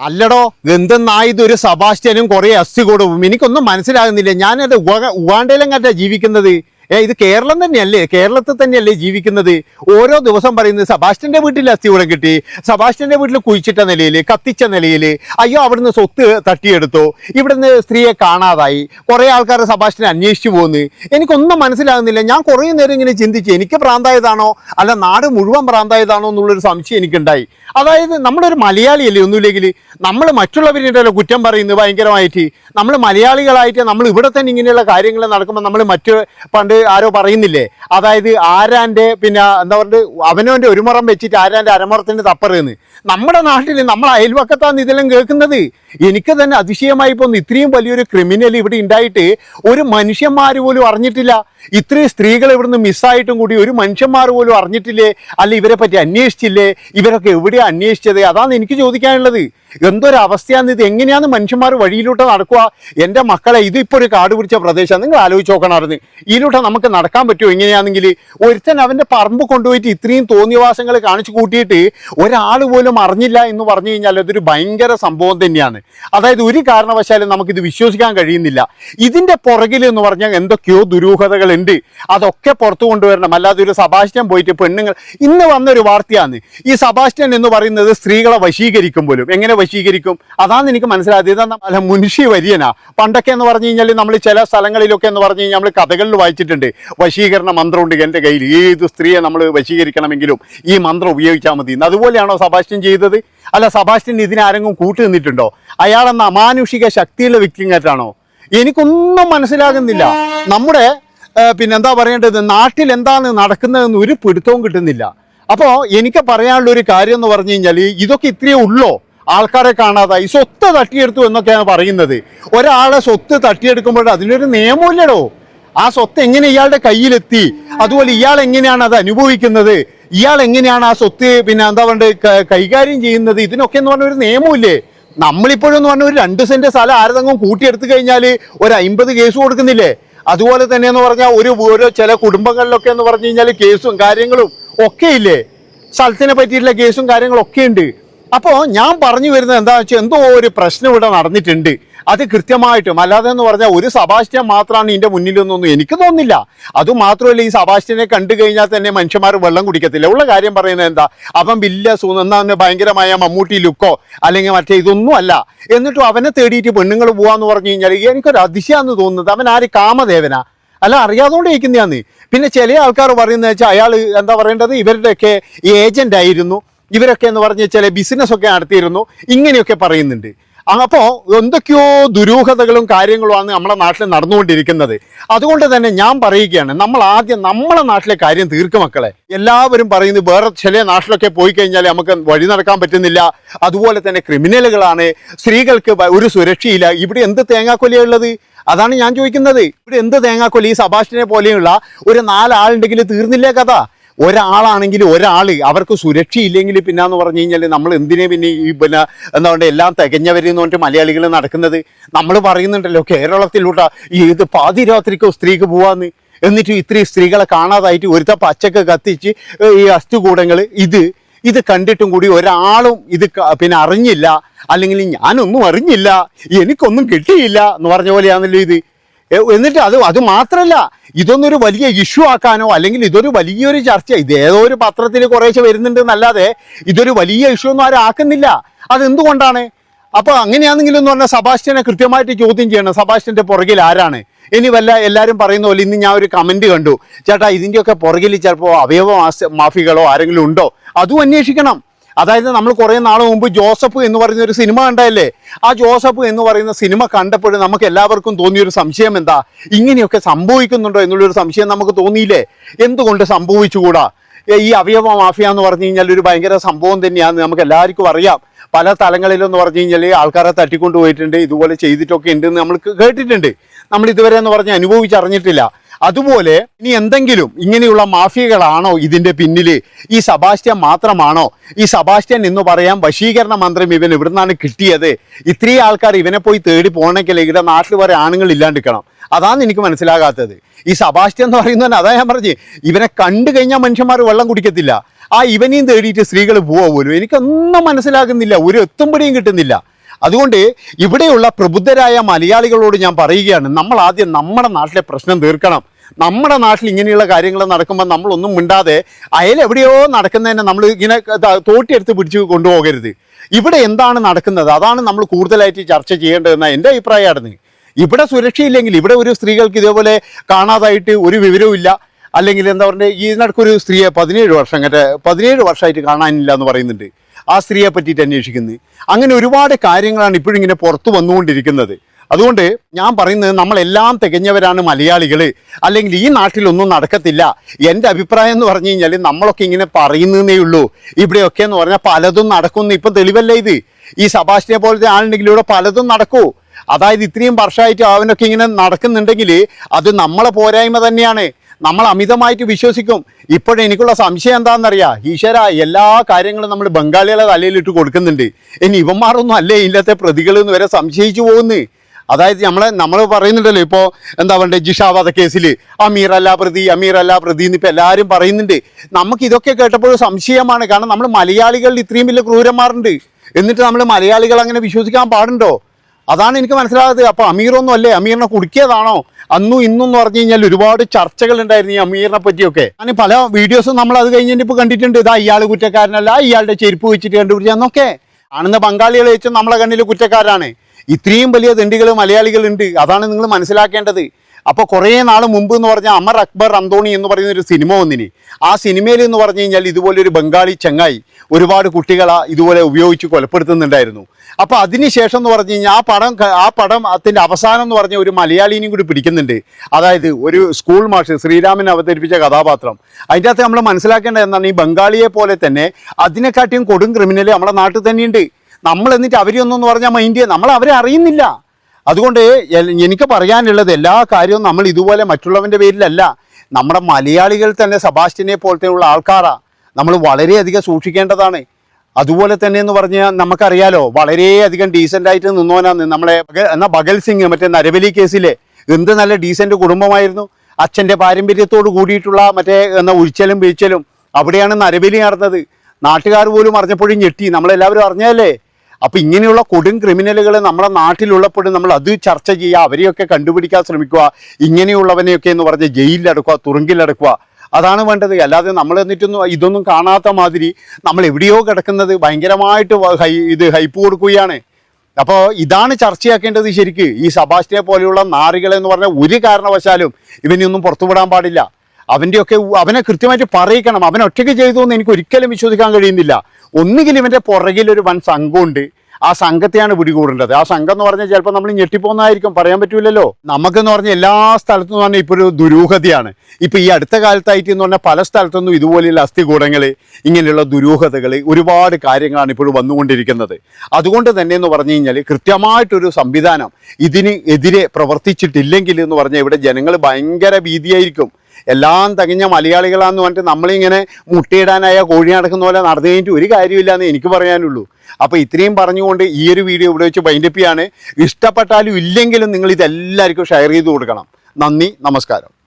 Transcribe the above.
അല്ലടോ എന്തെന്നായത് ഒരു സബാസ്റ്റ്യനും കുറെ അസ്ഥി കൊടുവും എനിക്കൊന്നും മനസ്സിലാകുന്നില്ല. ഞാനത് ഉവാണ്ടയിലെങ്ങാറ്റാ ജീവിക്കുന്നത്? ഏ ഇത് കേരളം തന്നെയല്ലേ? കേരളത്തിൽ തന്നെയല്ലേ ജീവിക്കുന്നത്? ഓരോ ദിവസം പറയുന്നത് സബാഷ്ടന്റെ വീട്ടിൽ അസ്ഥികൂടം കിട്ടി സബാഷ്ടന്റെ വീട്ടിൽ കുഴിച്ചിട്ട നിലയിൽ കത്തിച്ച നിലയിൽ അയ്യോ അവിടുന്ന് സ്വത്ത് തട്ടിയെടുത്തു ഇവിടുന്ന് സ്ത്രീയെ കാണാതായി കുറെ ആൾക്കാർ സബാഷ്ടനെ അന്വേഷിച്ചു പോകുന്നു എനിക്കൊന്നും മനസ്സിലാകുന്നില്ല. ഞാൻ കുറേ നേരം ഇങ്ങനെ ചിന്തിച്ചു എനിക്ക് പ്രാന്തായതാണോ? അല്ല നാട് മുഴുവൻ പ്രാന്തായതാണോ എന്നുള്ളൊരു സംശയം എനിക്കുണ്ടായി. അതായത് നമ്മളൊരു മലയാളിയല്ലേ ഒന്നുമില്ലെങ്കിൽ നമ്മൾ മറ്റുള്ളവരുടെ കുറ്റം പറയുന്നത് ഭയങ്കരമായിട്ട് നമ്മൾ മലയാളികളായിട്ട് നമ്മൾ ഇവിടെ തന്നെ ഇങ്ങനെയുള്ള കാര്യങ്ങൾ നടക്കുമ്പോൾ നമ്മൾ മറ്റു പണ്ട് ആരോ പറയുന്നില്ലേ? അതായത് ആരാന്റെ പിന്നെ എന്താ പറയുക അവനവന്റെ ഒരു മുറം വെച്ചിട്ട് ആരാന്റെ അരമുറത്തിന്റെ തപ്പറെന്ന്. നമ്മുടെ നാട്ടിൽ നമ്മൾ അയൽവക്കത്താണ് ഇതെല്ലാം കേൾക്കുന്നത്. എനിക്ക് തന്നെ അതിശയമായി പോകുന്നു. ഇത്രയും വലിയൊരു ക്രിമിനൽ ഇവിടെ ഉണ്ടായിട്ട് ഒരു മനുഷ്യന്മാർ പോലും അറിഞ്ഞിട്ടില്ല. ഇത്രയും സ്ത്രീകൾ ഇവിടുന്ന് മിസ്സായിട്ടും കൂടി ഒരു മനുഷ്യന്മാർ പോലും അറിഞ്ഞിട്ടില്ലേ? അല്ല ഇവരെ പറ്റി അന്വേഷിച്ചില്ലേ? ഇവരൊക്കെ എവിടെയാ അന്വേഷിച്ചത്? അതാണ് എനിക്ക് ചോദിക്കാനുള്ളത്. എന്തൊരു അവസ്ഥയാന്ന് ഇത് എങ്ങനെയാണ് മനുഷ്യന്മാർ വഴിയിലൂടെ നടക്കുക എന്റെ മക്കളെ ഇതിപ്പോൾ ഒരു കാട് പിടിച്ച പ്രദേശമാണ് നിങ്ങൾ ആലോചിച്ച് നോക്കണമായിരുന്നു ഇതിലൂടെ നമുക്ക് നടക്കാൻ പറ്റുമോ എങ്ങനെയാണെങ്കിൽ ഒരുത്തൻ അവന്റെ പറമ്പ് കൊണ്ടുപോയിട്ട് ഇത്രയും തോന്നിയവാസങ്ങൾ കാണിച്ചു കൂട്ടിയിട്ട് ഒരാൾ പോലും അറിഞ്ഞില്ല എന്ന് പറഞ്ഞു കഴിഞ്ഞാൽ അതൊരു ഭയങ്കര സംഭവം തന്നെയാണ്. അതായത് ഒരു കാരണവശാലും നമുക്കിത് വിശ്വസിക്കാൻ കഴിയുന്നില്ല. ഇതിന്റെ പുറകിൽ എന്ന് പറഞ്ഞാൽ എന്തൊക്കെയോ ദുരൂഹതകളുണ്ട്. അതൊക്കെ പുറത്തു കൊണ്ടുവരണം. അല്ലാതെ ഒരു സബാസ്റ്റ്യൻ പോയിട്ട് പെണ്ണുങ്ങൾ ഇന്ന് വന്നൊരു വാർത്തയാണ്. ഈ സബാസ്റ്റ്യൻ എന്ന് പറയുന്നത് സ്ത്രീകളെ വശീകരിക്കും പോലും. എങ്ങനെ വശീകരിക്കും. അതാണ് എനിക്ക് മനസ്സിലായത്. ഇതാ അല്ല മുൻഷി വര്യനാ. പണ്ടൊക്കെ എന്ന് പറഞ്ഞു കഴിഞ്ഞാൽ നമ്മൾ ചില സ്ഥലങ്ങളിലൊക്കെ എന്ന് പറഞ്ഞു കഴിഞ്ഞാൽ നമ്മൾ കഥകളിൽ വായിച്ചിട്ടുണ്ട്. വശീകരണ മന്ത്രമുണ്ട് എന്റെ കയ്യിൽ ഏത് സ്ത്രീയെ നമ്മൾ വശീകരിക്കണമെങ്കിലും ഈ മന്ത്രം ഉപയോഗിച്ചാൽ മതി. അതുപോലെയാണോ സബാസ്റ്റ്യൻ ചെയ്തത്? അല്ല സബാസ്റ്റ്യൻ ഇതിനാരെങ്കിലും കൂട്ടു നിന്നിട്ടുണ്ടോ? അയാളെന്ന അമാനുഷിക ശക്തിയുള്ള വ്യക്തിങ്ങറ്റാണോ എനിക്കൊന്നും മനസ്സിലാകുന്നില്ല. നമ്മുടെ പിന്നെ പിന്നെന്താ പറയേണ്ടത്? നാട്ടിൽ എന്താണ് നടക്കുന്നതെന്ന് ഒരു പിടുത്തവും കിട്ടുന്നില്ല. അപ്പോൾ എനിക്ക് പറയാനുള്ള ഒരു കാര്യം എന്ന് പറഞ്ഞു കഴിഞ്ഞാൽ ഇതൊക്കെ ഇത്രയേ ഉള്ളോ? ആൾക്കാരെ കാണാതായി. സ്വത്ത് തട്ടിയെടുത്തു എന്നൊക്കെയാണ് പറയുന്നത്. ഒരാളെ സ്വത്ത് തട്ടിയെടുക്കുമ്പോൾ അതിനൊരു നിയമമില്ലടോ ആ സ്വത്ത് എങ്ങനെ ഇയാളുടെ കയ്യിലെത്തി? അതുപോലെ ഇയാൾ എങ്ങനെയാണ് അത് അനുഭവിക്കുന്നത്? ഇയാൾ എങ്ങനെയാണ് ആ സ്വത്ത് പിന്നെ എന്താ പറയുക കൈകാര്യം ചെയ്യുന്നത്? ഇതിനൊക്കെ എന്ന് പറഞ്ഞ ഒരു നിയമമില്ലേ നമ്മളിപ്പോഴും എന്ന് പറഞ്ഞ ഒരു രണ്ട് സെന്റ് സ്ഥലം ആരതെങ്കിലും കൂട്ടിയെടുത്തു കഴിഞ്ഞാൽ ഒരു അമ്പത് കേസ് കൊടുക്കുന്നില്ലേ? അതുപോലെ തന്നെ എന്ന് പറഞ്ഞാൽ ഒരു ഓരോ ചില കുടുംബങ്ങളിലൊക്കെ എന്ന് പറഞ്ഞു കഴിഞ്ഞാൽ കേസും കാര്യങ്ങളും ഒക്കെ ഇല്ലേ സ്ഥലത്തിനെ പറ്റിയിട്ടുള്ള കേസും കാര്യങ്ങളൊക്കെ ഉണ്ട് അപ്പോൾ ഞാൻ പറഞ്ഞു വരുന്നത് എന്താണെന്ന് വെച്ചാൽ എന്തോ ഒരു പ്രശ്നം ഇവിടെ നടന്നിട്ടുണ്ട്. അത് കൃത്യമായിട്ടും അല്ലാതെ എന്ന് പറഞ്ഞാൽ ഒരു സബാസ്റ്റ്യൻ മാത്രമാണ് ഇതിന്റെ മുന്നിലൊന്നൊന്നും എനിക്ക് തോന്നുന്നില്ല. അതുമാത്രമല്ല ഈ സബാസ്റ്റ്യനെ കണ്ടു കഴിഞ്ഞാൽ തന്നെ മനുഷ്യന്മാർ വെള്ളം കുടിക്കത്തില്ല. ഉള്ള കാര്യം പറയുന്നത് എന്താ? അവൻ വലിയ സു എന്താ ഭയങ്കരമായ മമ്മൂട്ടി ലുക്കോ അല്ലെങ്കിൽ മറ്റേ ഇതൊന്നും അല്ല. എന്നിട്ടും അവനെ തേടിയിട്ട് പെണ്ണുങ്ങൾ പോവാന്ന് പറഞ്ഞു കഴിഞ്ഞാൽ എനിക്കൊരു അതിശയാന്ന് തോന്നുന്നത്. അവൻ ആര്? കാമദേവനാ. അല്ല അറിയാതുകൊണ്ട് ഇരിക്കുന്നതാന്ന് പിന്നെ ചില ആൾക്കാർ പറയുന്നത് വെച്ചാൽ അയാൾ എന്താ പറയേണ്ടത്? ഇവരുടെയൊക്കെ ഏജന്റ് ആയിരുന്നു ഇവരൊക്കെ എന്ന് പറഞ്ഞ് ചില ബിസിനസ് ഒക്കെ നടത്തിയിരുന്നു. ഇങ്ങനെയൊക്കെ പറയുന്നുണ്ട്. അപ്പോൾ എന്തൊക്കെയോ ദുരൂഹതകളും കാര്യങ്ങളുമാണ് നമ്മുടെ നാട്ടിൽ നടന്നുകൊണ്ടിരിക്കുന്നത്. അതുകൊണ്ട് തന്നെ ഞാൻ പറയുകയാണ് നമ്മൾ ആദ്യം നമ്മളെ നാട്ടിലെ കാര്യം തീർക്കും മക്കളെ. എല്ലാവരും പറയുന്നത് വേറെ ചില നാട്ടിലൊക്കെ പോയി കഴിഞ്ഞാൽ നമുക്ക് വഴി നടക്കാൻ പറ്റുന്നില്ല. അതുപോലെ തന്നെ ക്രിമിനലുകളാണ്. സ്ത്രീകൾക്ക് ഒരു സുരക്ഷയില്ല. ഇവിടെ എന്ത് തേങ്ങാക്കൊലിയാണ് ഉള്ളത്? അതാണ് ഞാൻ ചോദിക്കുന്നത്. ഇവിടെ എന്ത് തേങ്ങാക്കൊലി ഈ സബാഷിനെ പോലെയുള്ള ഒരു നാലാളുണ്ടെങ്കിൽ തീർന്നില്ലേ കഥ? ഒരാളാണെങ്കിൽ ഒരാൾ അവർക്ക് സുരക്ഷയില്ലെങ്കിൽ പിന്നെ എന്ന് പറഞ്ഞു കഴിഞ്ഞാൽ നമ്മൾ എന്തിനെ പിന്നെ ഈ പിന്നെ എന്താ പറയുക എല്ലാം തികഞ്ഞവരെന്ന് പറഞ്ഞിട്ട് മലയാളികൾ നടക്കുന്നത്? നമ്മൾ പറയുന്നുണ്ടല്ലോ കേരളത്തിലൂടെ ഇത് പാതിരാത്രിക്കോ സ്ത്രീക്ക് പോവാന്ന്. എന്നിട്ട് ഇത്രയും സ്ത്രീകളെ കാണാതായിട്ട് ഒരുത്ത പച്ചക്ക് കത്തിച്ച് ഈ അസ്ഥികൂടങ്ങൾ ഇത് ഇത് കണ്ടിട്ടും കൂടി ഒരാളും ഇത് പിന്നെ അറിഞ്ഞില്ല. അല്ലെങ്കിൽ ഞാനൊന്നും അറിഞ്ഞില്ല എനിക്കൊന്നും കിട്ടിയില്ല എന്ന് പറഞ്ഞ പോലെയാണല്ലോ ഇത്. എന്നിട്ട് അത് അത് മാത്രമല്ല ഇതൊന്നൊരു വലിയ ഇഷ്യൂ ആക്കാനോ അല്ലെങ്കിൽ ഇതൊരു വലിയൊരു ചർച്ച ഇത് ഏതോ ഒരു പത്രത്തിൽ കുറേശ്ശെ വരുന്നുണ്ട് എന്നല്ലാതെ ഇതൊരു വലിയ ഇഷ്യൂ ഒന്നും ആരും ആക്കുന്നില്ല. അതെന്തുകൊണ്ടാണ് അപ്പോൾ അങ്ങനെയാണെങ്കിലും എന്ന് പറഞ്ഞാൽ സബാസ്റ്റ്യനെ കൃത്യമായിട്ട് ചോദ്യം ചെയ്യണം. സബാസ്റ്റ്യന്റെ പുറകിൽ ആരാണ്? ഇനി വല്ല എല്ലാവരും പറയുന്ന പോലെ ഇന്ന് ഞാൻ ഒരു കമന്റ് കണ്ടു. ചേട്ടാ ഇതിന്റെയൊക്കെ പുറകിൽ ചിലപ്പോൾ അവയവ മാഫികളോ ആരെങ്കിലും ഉണ്ടോ? അതും അന്വേഷിക്കണം. അതായത് നമ്മൾ കുറേ നാൾ മുമ്പ് ജോസഫ് എന്ന് പറയുന്ന ഒരു സിനിമ കണ്ടതല്ലേ ആ ജോസഫ് എന്ന് പറയുന്ന സിനിമ കണ്ടപ്പോഴും നമുക്ക് എല്ലാവർക്കും തോന്നിയൊരു സംശയം എന്താ? ഇങ്ങനെയൊക്കെ സംഭവിക്കുന്നുണ്ടോ എന്നുള്ളൊരു സംശയം നമുക്ക് തോന്നിയില്ലേ? എന്തുകൊണ്ട് സംഭവിച്ചുകൂടാ? ഈ അവയവ മാഫിയ എന്ന് പറഞ്ഞു കഴിഞ്ഞാൽ ഒരു ഭയങ്കര സംഭവം തന്നെയാണ് നമുക്ക് എല്ലാവർക്കും അറിയാം. പല തലങ്ങളിലെന്ന് പറഞ്ഞു കഴിഞ്ഞാൽ ആൾക്കാരെ തട്ടിക്കൊണ്ടുപോയിട്ടുണ്ട് ഇതുപോലെ ചെയ്തിട്ടൊക്കെ ഉണ്ടെന്ന് നമ്മൾ കേട്ടിട്ടുണ്ട്. നമ്മൾ ഇതുവരെ എന്ന് പറഞ്ഞ് അനുഭവിച്ചറിഞ്ഞിട്ടില്ല. അതുപോലെ ഇനി എന്തെങ്കിലും ഇങ്ങനെയുള്ള മാഫിയകളാണോ ഇതിന്റെ പിന്നിൽ ഈ സബാസ്റ്റ്യൻ മാത്രമാണോ? ഈ സബാസ്റ്റ്യൻ എന്ന് പറയാൻ വശീകരണ മന്ത്രം ഇവൻ ഇവിടെ നിന്നാണ് കിട്ടിയത്. ഇത്രയും ആൾക്കാർ ഇവനെ പോയി തേടി പോകണമെങ്കിൽ ഇവിടെ നാട്ടിൽ വരെ ആണുങ്ങൾ ഇല്ലാണ്ടിരിക്കണം. അതാണ് എനിക്ക് മനസ്സിലാകാത്തത്. ഈ സബാസ്റ്റ്യൻ എന്ന് പറയുന്നത് അതാ ഞാൻ പറഞ്ഞു ഇവനെ കണ്ടു കഴിഞ്ഞാൽ മനുഷ്യന്മാർ വെള്ളം കുടിക്കത്തില്ല. ആ ഇവനെയും തേടിയിട്ട് സ്ത്രീകൾ പോവാ പോലും. എനിക്കൊന്നും മനസ്സിലാകുന്നില്ല. ഒരു എത്തുമ്പടിയും കിട്ടുന്നില്ല. അതുകൊണ്ട് ഇവിടെയുള്ള പ്രബുദ്ധരായ മലയാളികളോട് ഞാൻ പറയുകയാണ് നമ്മൾ ആദ്യം നമ്മുടെ നാട്ടിലെ പ്രശ്നം തീർക്കണം. നമ്മുടെ നാട്ടിൽ ഇങ്ങനെയുള്ള കാര്യങ്ങൾ നടക്കുമ്പോൾ നമ്മളൊന്നും മിണ്ടാതെ അയൽ എവിടെയോ നടക്കുന്നതിനെ നമ്മൾ ഇങ്ങനെ തോട്ടിയെടുത്ത് പിടിച്ച് കൊണ്ടുപോകരുത്. ഇവിടെ എന്താണ് നടക്കുന്നത്? അതാണ് നമ്മൾ കൂടുതലായിട്ട് ചർച്ച ചെയ്യേണ്ടതെന്ന എന്റെ അഭിപ്രായമായിരുന്നു ഇവിടെ സുരക്ഷയില്ലെങ്കിൽ ഇവിടെ ഒരു സ്ത്രീകൾക്ക് ഇതേപോലെ കാണാതായിട്ട് ഒരു വിവരവും ഇല്ല. അല്ലെങ്കിൽ എന്താ പറയുക ഈ നടക്കൊരു സ്ത്രീയെ പതിനേഴ് വർഷം കറ്റ പതിനേഴ് വർഷമായിട്ട് കാണാനില്ല എന്ന് പറയുന്നുണ്ട്. ആ സ്ത്രീയെ പറ്റിയിട്ട് അന്വേഷിക്കുന്നത് അങ്ങനെ ഒരുപാട് കാര്യങ്ങളാണ് ഇപ്പോഴിങ്ങനെ പുറത്തു വന്നുകൊണ്ടിരിക്കുന്നത്. അതുകൊണ്ട് ഞാൻ പറയുന്നത് നമ്മളെല്ലാം തികഞ്ഞവരാണ് മലയാളികൾ അല്ലെങ്കിൽ ഈ നാട്ടിലൊന്നും നടക്കത്തില്ല. എന്റെ അഭിപ്രായം എന്ന് പറഞ്ഞു കഴിഞ്ഞാൽ നമ്മളൊക്കെ ഇങ്ങനെ പറയുന്നതേ ഉള്ളൂ. ഇവിടെയൊക്കെ എന്ന് പറഞ്ഞാൽ പലതും നടക്കുന്നു. ഇപ്പം തെളിവല്ലേ ഇത്? ഈ സബാഷിനെ പോലത്തെ ആളുണ്ടെങ്കിൽ ഇവിടെ പലതും നടക്കൂ. അതായത് ഇത്രയും വർഷമായിട്ട് അവനൊക്കെ ഇങ്ങനെ നടക്കുന്നുണ്ടെങ്കിൽ അത് നമ്മളെ പോരായ്മ തന്നെയാണ്. നമ്മൾ അമിതമായിട്ട് വിശ്വസിക്കും. ഇപ്പോഴെനിക്കുള്ള സംശയം എന്താണെന്നറിയാം ഈശ്വര എല്ലാ കാര്യങ്ങളും നമ്മൾ ബംഗാളികളെ തലയിലിട്ട് കൊടുക്കുന്നുണ്ട്. ഇനി ഇവന്മാരൊന്നും അല്ലേ ഇല്ലാത്ത പ്രതികളെന്ന് വരെ സംശയിച്ചു പോകുന്നു. അതായത് നമ്മളെ നമ്മൾ പറയുന്നുണ്ടല്ലോ ഇപ്പോൾ എന്താ പറയുക ജിഷാവാദ കേസിൽ അമീർ അല്ല പ്രതി അമീർ അല്ല പ്രതി എന്ന് ഇപ്പോൾ എല്ലാവരും പറയുന്നുണ്ട്. നമുക്ക് ഇതൊക്കെ കേട്ടപ്പോൾ സംശയമാണ്. കാരണം നമ്മൾ മലയാളികളിൽ ഇത്രയും വലിയ ക്രൂരന്മാരുണ്ട്. എന്നിട്ട് നമ്മൾ മലയാളികൾ അങ്ങനെ വിശ്വസിക്കാൻ പാടുണ്ടോ? അതാണ് എനിക്ക് മനസ്സിലാകാത്തത് അപ്പോൾ അമീറൊന്നും അല്ലേ? അമീറിനെ കുടുക്കിയതാണോ? അന്നും ഇന്നും എന്ന് പറഞ്ഞു കഴിഞ്ഞാൽ ഒരുപാട് ചർച്ചകൾ ഉണ്ടായിരുന്നു ഈ അമീറിനെ പറ്റിയൊക്കെ. ഞാൻ പല വീഡിയോസും നമ്മൾ അത് കഴിഞ്ഞിട്ട് ഇപ്പോൾ കണ്ടിട്ടുണ്ട്. ഇതാ ഇയാൾ കുറ്റക്കാരനല്ല ഇയാളുടെ ചെരുപ്പ് വെച്ചിട്ട് കണ്ടുപിടിച്ചെന്നൊക്കെ ആണെന്ന് ബംഗാളികൾ വെച്ചും നമ്മളെ കണ്ണിൽ കുറ്റക്കാരാണ്. ഇത്രയും വലിയ തെണ്ടികൾ മലയാളികളുണ്ട്. അതാണ് നിങ്ങൾ മനസ്സിലാക്കേണ്ടത്. അപ്പോൾ കുറേ നാൾ മുമ്പ് എന്ന് പറഞ്ഞാൽ അമർ അക്ബർ അന്തോണി എന്ന് പറയുന്ന ഒരു സിനിമ ഒന്നിന് ആ സിനിമയിൽ എന്ന് പറഞ്ഞു കഴിഞ്ഞാൽ ഇതുപോലെ ഒരു ബംഗാളി ചങ്ങായി ഒരുപാട് കുട്ടികളെ ഇതുപോലെ ഉപയോഗിച്ച് കൊലപ്പെടുത്തുന്നുണ്ടായിരുന്നു. അപ്പോൾ അതിനുശേഷം എന്ന് പറഞ്ഞു കഴിഞ്ഞാൽ ആ പടം ആ പടം അതിന്റെ അവസാനം എന്ന് പറഞ്ഞ ഒരു മലയാളിനെയും കൂടി പിടിക്കുന്നുണ്ട്. അതായത് ഒരു സ്കൂൾ മാഷ് ശ്രീരാമൻ അവതരിപ്പിച്ച കഥാപാത്രം. അതിന്റെ അകത്ത് നമ്മൾ മനസ്സിലാക്കേണ്ടത് എന്താണ്? ഈ ബംഗാളിയെ പോലെ തന്നെ അതിനെക്കാട്ടിയും കൊടും ക്രിമിനൽ നമ്മുടെ നാട്ടിൽ തന്നെയുണ്ട്. നമ്മൾ എന്നിട്ട് അവരെയൊന്നും പറഞ്ഞാൽ മൈൻഡ് നമ്മൾ അവരെ അറിയുന്നില്ല. അതുകൊണ്ട് എനിക്ക് പറയാനുള്ളത് എല്ലാ കാര്യവും നമ്മൾ ഇതുപോലെ മറ്റുള്ളവന്റെ പേരിലല്ല. നമ്മുടെ മലയാളികൾ തന്നെ സബാസ്റ്റിനെ പോലത്തെയുള്ള ആൾക്കാരാണ് ആൾക്കാരാ. നമ്മൾ വളരെയധികം സൂക്ഷിക്കേണ്ടതാണ്. അതുപോലെ തന്നെ എന്ന് പറഞ്ഞാൽ നമുക്കറിയാലോ വളരെയധികം ഡീസന്റായിട്ട് നിന്നോനാന്ന് നമ്മളെ എന്നാൽ ഭഗൽ സിംഗ് മറ്റേ നരവലി കേസിലെ. എന്ത് നല്ല ഡീസന്റ് കുടുംബമായിരുന്നു. അച്ഛന്റെ പാരമ്പര്യത്തോട് കൂടിയിട്ടുള്ള മറ്റേ എന്നാൽ ഉഴിച്ചലും വീഴ്ചലും അവിടെയാണ് നരബലി നടന്നത്. നാട്ടുകാർ പോലും അറിഞ്ഞപ്പോഴും ഞെട്ടി. നമ്മളെല്ലാവരും അറിഞ്ഞതല്ലേ? അപ്പൊ ഇങ്ങനെയുള്ള കൊടും ക്രിമിനലുകൾ നമ്മുടെ നാട്ടിലുള്ളപ്പോഴും നമ്മൾ അത് ചർച്ച ചെയ്യുക അവരെയൊക്കെ കണ്ടുപിടിക്കാൻ ശ്രമിക്കുക ഇങ്ങനെയുള്ളവനെയൊക്കെ എന്ന് പറഞ്ഞ് ജയിലിലടക്കുക തുറുങ്കിലടക്കുക അതാണ് വേണ്ടത്. അല്ലാതെ നമ്മൾ എന്നിട്ടൊന്നും ഇതൊന്നും കാണാത്ത മാതിരി നമ്മൾ എവിടെയോ കിടക്കുന്നത് ഭയങ്കരമായിട്ട് ഹൈ ഇത് ഹൈപ്പ് കൊടുക്കുകയാണ്. അപ്പോൾ ഇതാണ് ചർച്ചയാക്കേണ്ടത് ശരിക്ക്. ഈ സബാസ്റ്റിനെ പോലെയുള്ള നാറികളെന്ന് പറഞ്ഞാൽ ഒരു കാരണവശാലും ഇവനെയൊന്നും പുറത്തുവിടാൻ പാടില്ല. അവന്റെയൊക്കെ അവനെ കൃത്യമായിട്ട് പറയിക്കണം. അവൻ ഒറ്റയ്ക്ക് ചെയ്തു എന്ന് എനിക്ക് ഒരിക്കലും വിശ്വസിക്കാൻ കഴിയുന്നില്ല. ഒന്നുകിൽ ഇവന്റെ പുറകിൽ ഒരു വൻ സംഘമുണ്ട്. ആ സംഘത്തെയാണ് പിടികൂടേണ്ടത്. ആ സംഘം എന്ന് പറഞ്ഞാൽ ചിലപ്പോൾ നമ്മൾ ഞെട്ടിപ്പോന്നായിരിക്കും പറയാൻ പറ്റൂലല്ലോ. നമുക്കെന്ന് പറഞ്ഞാൽ എല്ലാ സ്ഥലത്തു നിന്ന് പറഞ്ഞാൽ ഇപ്പോൾ ഒരു ദുരൂഹതയാണ്. ഇപ്പോൾ ഈ അടുത്ത കാലത്തായിട്ട് എന്ന് പറഞ്ഞാൽ പല സ്ഥലത്തൊന്നും ഇതുപോലെയുള്ള അസ്ഥികൂടങ്ങൾ ഇങ്ങനെയുള്ള ദുരൂഹതകൾ ഒരുപാട് കാര്യങ്ങളാണ് ഇപ്പോൾ വന്നുകൊണ്ടിരിക്കുന്നത്. അതുകൊണ്ട് തന്നെ എന്ന് പറഞ്ഞു കഴിഞ്ഞാൽ കൃത്യമായിട്ടൊരു സംവിധാനം ഇതിന് എതിരെ പ്രവർത്തിച്ചിട്ടില്ലെങ്കിൽ എന്ന് പറഞ്ഞാൽ ഇവിടെ ജനങ്ങൾ ഭയങ്കര ഭീതിയായിരിക്കും. എല്ലാം തികഞ്ഞ മലയാളികളാന്ന് പറഞ്ഞിട്ട് നമ്മളിങ്ങനെ മുട്ടയിടാനായ കോഴി നടക്കുന്ന പോലെ നടന്നു കഴിഞ്ഞിട്ട് ഒരു കാര്യമില്ല എന്ന് എനിക്ക് പറയാനുള്ളൂ. അപ്പോൾ ഇത്രയും പറഞ്ഞുകൊണ്ട് ഈ ഒരു വീഡിയോ ഇവിടെ വെച്ച് ബൈൻഡപ്പിയാണ് ഇഷ്ടപ്പെട്ടാലും ഇല്ലെങ്കിലും നിങ്ങൾ ഇതെല്ലാവർക്കും ഷെയർ ചെയ്ത് കൊടുക്കണം. നന്ദി നമസ്കാരം.